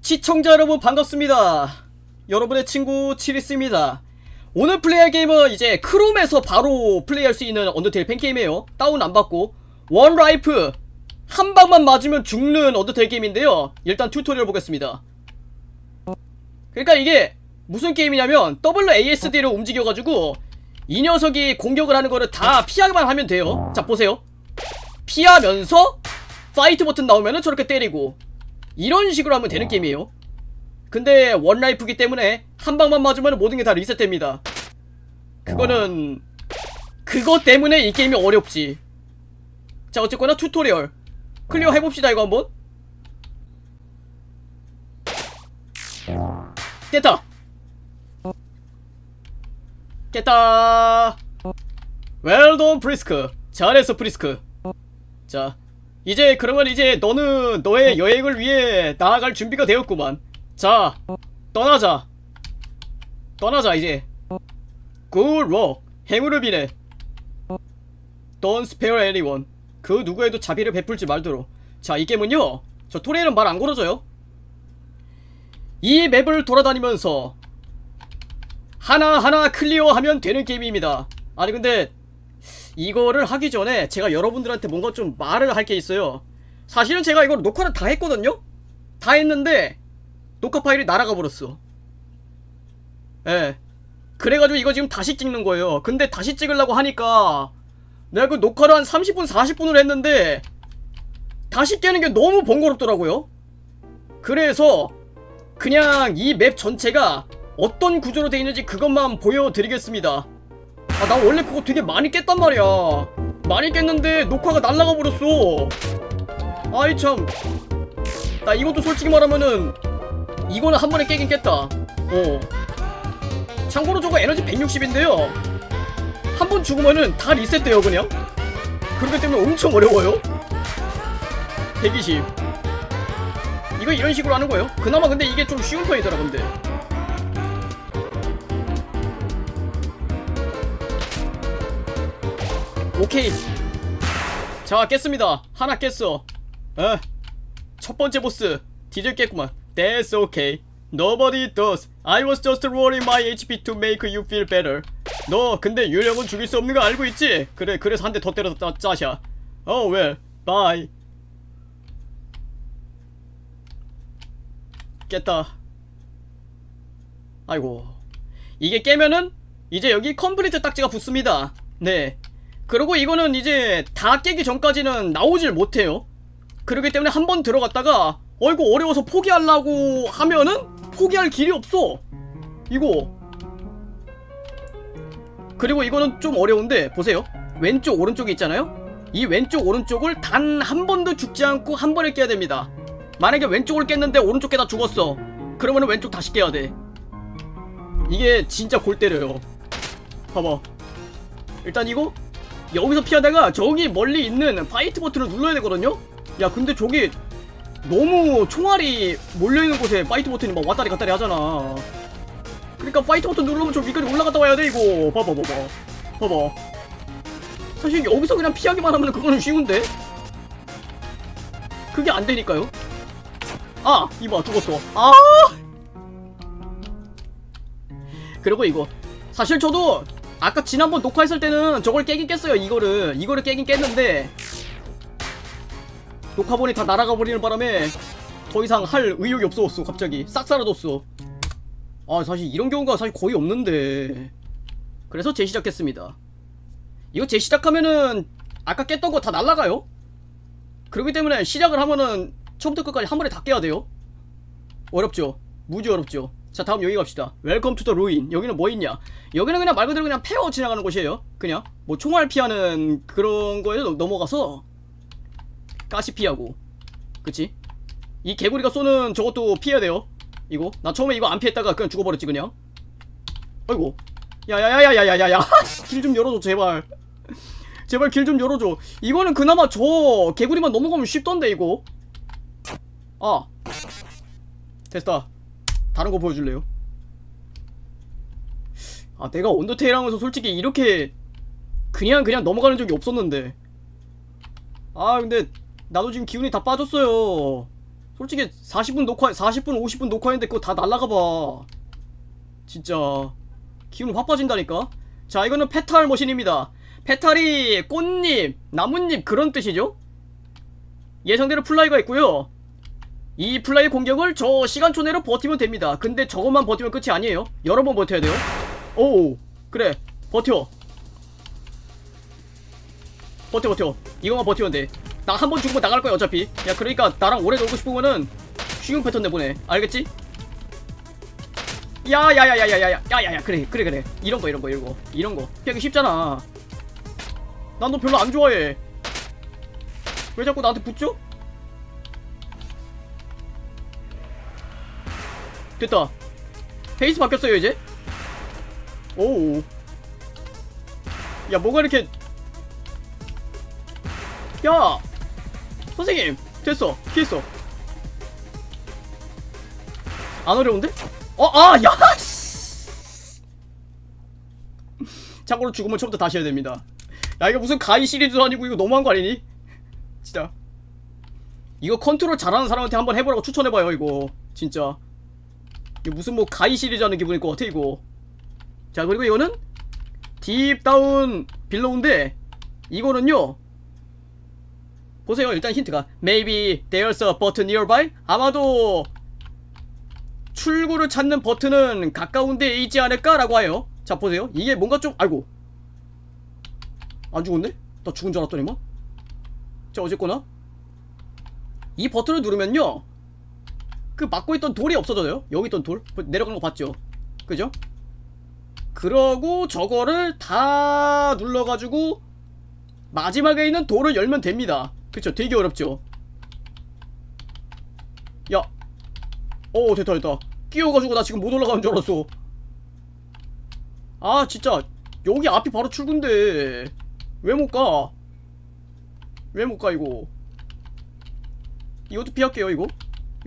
시청자 여러분 반갑습니다. 여러분의 친구 치리스입니다. 오늘 플레이할 게임은 이제 크롬에서 바로 플레이할 수 있는 언더테일 팬게임이에요. 다운 안 받고 원 라이프 한 방만 맞으면 죽는 언더테일 게임인데요. 일단 튜토리얼 보겠습니다. 그러니까 이게 무슨 게임이냐면 WASD로 움직여가지고 이 녀석이 공격을 하는 거를 다 피하기만 하면 돼요. 자 보세요. 피하면서 파이트 버튼 나오면은 저렇게 때리고 이런 식으로 하면 되는 게임이에요. 근데 원라이프기 때문에 한 방만 맞으면 모든 게 다 리셋됩니다. 그거는 그것 때문에 이 게임이 어렵지. 자 어쨌거나 튜토리얼 클리어 해봅시다 이거 한번. 깼다. 깼다. 웰던 프리스크. 잘했어 프리스크. 자 이제 그러면 이제 너는 너의 여행을 위해 나아갈 준비가 되었구만. 자, 떠나자. 떠나자 이제. Good work. 행운을 비네. Don't spare anyone. 그 누구에도 자비를 베풀지 말도록. 자, 이 게임은요. 저 토레이는 말 안 걸어줘요. 이 맵을 돌아다니면서 하나하나 클리어하면 되는 게임입니다. 아니 근데 이거를 하기 전에 제가 여러분들한테 뭔가 좀 말을 할 게 있어요. 사실은 제가 이걸 녹화를 다 했거든요? 다 했는데 녹화 파일이 날아가 버렸어. 예. 그래가지고 이거 지금 다시 찍는 거예요. 근데 다시 찍으려고 하니까 내가 그 녹화를 한 30분, 40분을 했는데 다시 깨는 게 너무 번거롭더라고요. 그래서 그냥 이 맵 전체가 어떤 구조로 되어 있는지 그것만 보여드리겠습니다. 아, 나 원래 그거 되게 많이 깼단 말이야. 많이 깼는데 녹화가 날라가 버렸어. 아이 참. 나 이것도 솔직히 말하면은 이거는 한 번에 깨긴 깼다. 어. 참고로 저거 에너지 160인데요. 한 번 죽으면은 다 리셋돼요, 그냥. 그렇기 때문에 엄청 어려워요. 120. 이거 이런 식으로 하는 거예요. 그나마 근데 이게 좀 쉬운 편이더라, 근데. 오케이. 자, 깼습니다. 하나 깼어. 어. 첫 번째 보스. 디젤 깼구만. That's okay. Nobody does. I was just rolling my HP to make you feel better. 너 근데 유령은 죽일 수 없는 거 알고 있지? 그래 그래서 한 대 더 때려서 짜샤. Oh well. Bye. 깼다. 아이고. 이게 깨면은 이제 여기 컴플리트 딱지가 붙습니다. 네. 그리고 이거는 이제 다 깨기 전까지는 나오질 못해요. 그렇기 때문에 한 번 들어갔다가 어이구 어려워서 포기하려고 하면은 포기할 길이 없어. 이거. 그리고 이거는 좀 어려운데 보세요. 왼쪽 오른쪽이 있잖아요. 이 왼쪽 오른쪽을 단 한 번도 죽지 않고 한 번에 깨야 됩니다. 만약에 왼쪽을 깼는데 오른쪽 깨다 죽었어. 그러면 왼쪽 다시 깨야 돼. 이게 진짜 골 때려요. 봐봐. 일단 이거 여기서 피하다가 저기 멀리 있는 파이트 버튼을 눌러야 되거든요? 야 근데 저기 너무 총알이 몰려있는 곳에 파이트 버튼이 막 왔다리 갔다리 하잖아. 그러니까 파이트 버튼 누르면 저 위까지 올라갔다 와야 돼 이거. 봐봐 봐봐. 봐봐. 사실 여기서 그냥 피하기만 하면 그거는 쉬운데? 그게 안 되니까요. 아 이봐 죽었어. 아! 그리고 이거. 사실 저도 아까 지난번 녹화했을 때는 저걸 깨긴 깼어요 이거를. 이거를 깨긴 깼는데 녹화본이 다 날아가 버리는 바람에 더 이상 할 의욕이 없어졌어 갑자기. 싹 사라졌어. 아 사실 이런 경우가 사실 거의 없는데. 그래서 재시작했습니다. 이거 재시작하면은 아까 깼던 거 다 날아가요? 그렇기 때문에 시작을 하면은 처음부터 끝까지 한 번에 다 깨야 돼요? 어렵죠? 무지 어렵죠 자 다음 여기 갑시다. 웰컴 투 더 루인 여기는 뭐 있냐? 여기는 그냥 말 그대로 그냥 페어 지나가는 곳이에요. 그냥 뭐 총알 피하는 그런 거에 넘어가서 가시 피하고. 그치? 이 개구리가 쏘는 저것도 피해야 돼요. 이거? 나 처음에 이거 안 피했다가 그냥 죽어버렸지 그냥. 아이고. 야야야야야야야. 길좀 열어줘 제발. 제발 길 좀 열어줘. 이거는 그나마 저 개구리만 넘어가면 쉽던데 이거. 아. 됐다 다른 거 보여줄래요? 아 내가 언더테일 하면서 솔직히 이렇게 그냥 그냥 넘어가는 적이 없었는데. 아 근데 나도 지금 기운이 다 빠졌어요. 솔직히 40분 녹화 40분 50분 녹화했는데 그거 다 날라가봐. 진짜. 기분 확 빠진다니까? 자 이거는 페탈 머신입니다. 페탈이 꽃잎 나뭇잎 그런 뜻이죠? 예상대로 플라이가 있고요 이 플라이 공격을 저 시간초 내로 버티면 됩니다. 근데 저것만 버티면 끝이 아니에요. 여러 번 버텨야 돼요. 오 그래 버텨. 버텨 버텨. 이거만 버티면 돼나 한 번 죽으면 나갈 거야 어차피. 야 그러니까 나랑 오래 놀고 싶으면은 쉬운 패턴 내보내. 알겠지? 야야야야야야 야야야 그래 그래 그래. 이런 거 이런 거 이런 거 이런 거. 피하기 쉽잖아. 난 너 별로 안 좋아해. 왜 자꾸 나한테 붙죠? 됐다 페이스 바뀌었어요 이제 오우 야 뭐가 이렇게 야 선생님 됐어 피했어 안 어려운데? 어, 아, 야! 씨. 참고로 죽으면 처음부터 다시 해야 됩니다. 야, 이거 무슨 가이 시리즈도 아니고 이거 너무한 거 아니니? 진짜. 이거 컨트롤 잘하는 사람한테 한번 해보라고 추천해봐요, 이거. 진짜. 이거 무슨 뭐 가이 시리즈 하는 기분일 것 같아, 이거. 자, 그리고 이거는 딥 다운 빌로우인데, 이거는요, 보세요, 일단 힌트가. Maybe there's a button nearby? 아마도 출구를 찾는 버튼은 가까운 데에 있지 않을까 라고 해요 자 보세요 이게 뭔가 좀 아이고 안 죽었네? 나 죽은 줄 알았더니만 자 어쨌거나 이 버튼을 누르면요 그 막고 있던 돌이 없어져요? 여기 있던 돌? 내려간 거 봤죠? 그죠? 그러고 저거를 다 눌러가지고 마지막에 있는 돌을 열면 됩니다. 그쵸? 되게 어렵죠? 야. 오 됐다 됐다. 끼어가지고 나 지금 못 올라가는 줄 알았어. 아 진짜. 여기 앞이 바로 출구인데. 왜 못가? 왜 못가 이거? 이것도 피할게요 이거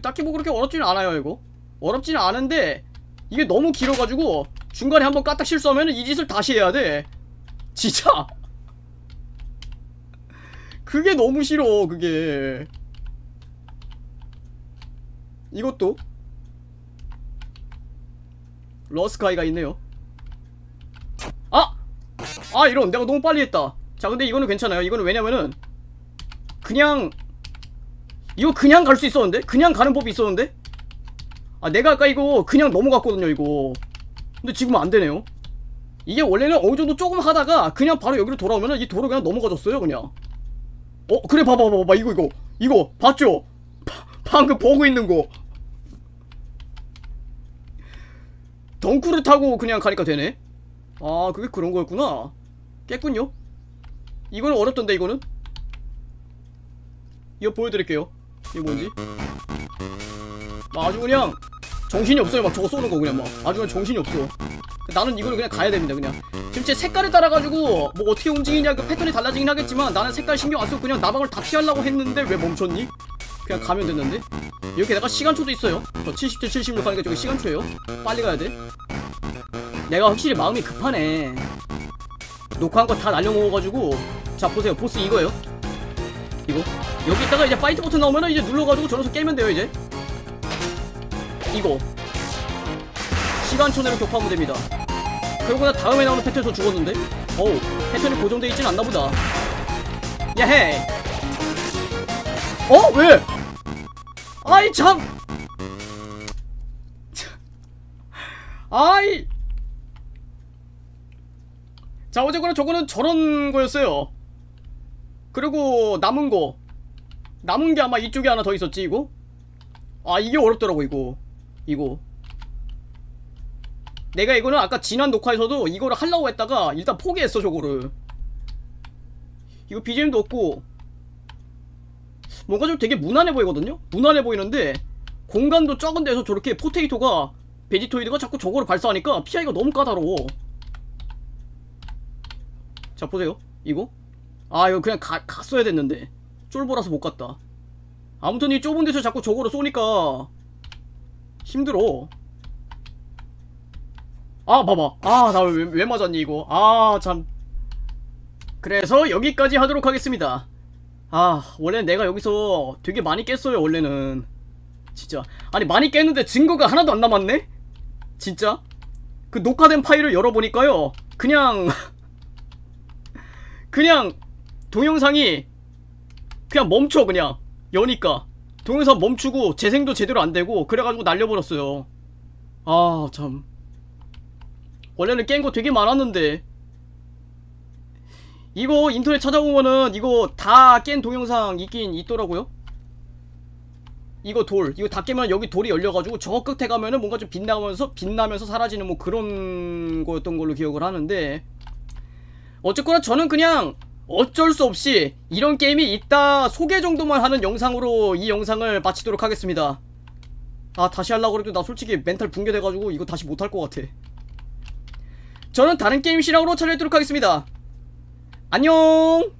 딱히 뭐 그렇게 어렵지는 않아요 이거. 어렵지는 않은데 이게 너무 길어가지고 중간에 한번 까딱 실수하면 이 짓을 다시 해야 돼. 진짜. 그게 너무 싫어 그게. 이것도? 러스카이가 있네요. 아! 아 이런. 내가 너무 빨리 했다. 자 근데 이거는 괜찮아요. 이거는 왜냐면은 그냥 이거 그냥 갈 수 있었는데? 그냥 가는 법이 있었는데? 아 내가 아까 이거 그냥 넘어갔거든요 이거. 근데 지금은 안되네요. 이게 원래는 어느정도 조금 하다가 그냥 바로 여기로 돌아오면은 이 도로 그냥 넘어가졌어요 그냥. 어 그래 봐봐 봐봐 봐 이거 이거. 이거 봤죠? 바, 방금 보고 있는 거. 덩크를 타고 그냥 가니까 되네? 아 그게 그런 거였구나. 깼군요. 이거는 어렵던데 이거는? 이거 보여드릴게요 이게 뭔지? 아주 그냥 정신이 없어요. 막 저거 쏘는 거 그냥 막. 아주 그냥 정신이 없어. 나는 이거를 그냥 가야 됩니다 그냥. 지금 제 색깔에 따라가지고 뭐 어떻게 움직이냐 그 패턴이 달라지긴 하겠지만 나는 색깔 신경 안 쓰고 그냥 나방을 다 피하려고 했는데 왜 멈췄니? 그냥 가면 됐는데? 이렇게 내가 시간초도 있어요. 저 70대 76 하니까 저기 시간초예요? 빨리 가야 돼? 내가 확실히 마음이 급하네. 녹화한 거 다 날려먹어가지고. 자 보세요. 보스 이거예요. 이거 여기다가 이제 파이트 버튼 나오면은 이제 눌러가지고 저로서 깨면 돼요 이제. 이거. 시간초 내로 격파하면 됩니다. 그러고 나 다음에 나오는 패턴 저 죽었는데? 어우 패턴이 고정돼 있진 않나 보다. 야해. 어? 왜? 아이 참. 아이. 자 어쨌거나 저거는 저런 거였어요. 그리고 남은 거 남은 게 아마 이쪽에 하나 더 있었지 이거? 아 이게 어렵더라고 이거. 이거. 내가 이거는 아까 지난 녹화에서도 이거를 하려고 했다가 일단 포기했어 저거를. 이거 BGM도 없고. 뭔가 좀 되게 무난해 보이거든요? 무난해 보이는데 공간도 적은 데서 저렇게 포테이토가 베지토이드가 자꾸 저거를 발사하니까 피하기가 너무 까다로워. 자 보세요. 이거? 아 이거 그냥 가, 갔어야 됐는데 쫄보라서 못 갔다. 아무튼 이 좁은 데서 자꾸 저거로 쏘니까 힘들어. 아 봐봐. 아 나 왜 왜 맞았니 이거? 아 참. 그래서 여기까지 하도록 하겠습니다. 아 원래 내가 여기서 되게 많이 깼어요 원래는. 진짜. 아니 많이 깼는데 증거가 하나도 안 남았네? 진짜? 그 녹화된 파일을 열어보니까요. 그냥 그냥 동영상이 그냥 멈춰 그냥. 여니까. 동영상 멈추고 재생도 제대로 안 되고 그래가지고 날려버렸어요. 아 참. 원래는 깬 거 되게 많았는데. 이거 인터넷 찾아보면은 이거 다 깬 동영상 있긴 있더라고요. 이거 돌. 이거 다 깨면 여기 돌이 열려가지고 저 끝에 가면은 뭔가 좀 빛나면서 빛나면서 사라지는 뭐 그런 거였던 걸로 기억을 하는데. 어쨌거나 저는 그냥 어쩔 수 없이 이런 게임이 있다 소개 정도만 하는 영상으로 이 영상을 마치도록 하겠습니다. 아 다시 하려고 그래도 나 솔직히 멘탈 붕괴돼가지고 이거 다시 못할 것 같아. 저는 다른 게임 실황으로 찾아뵙도록 하겠습니다. 안녕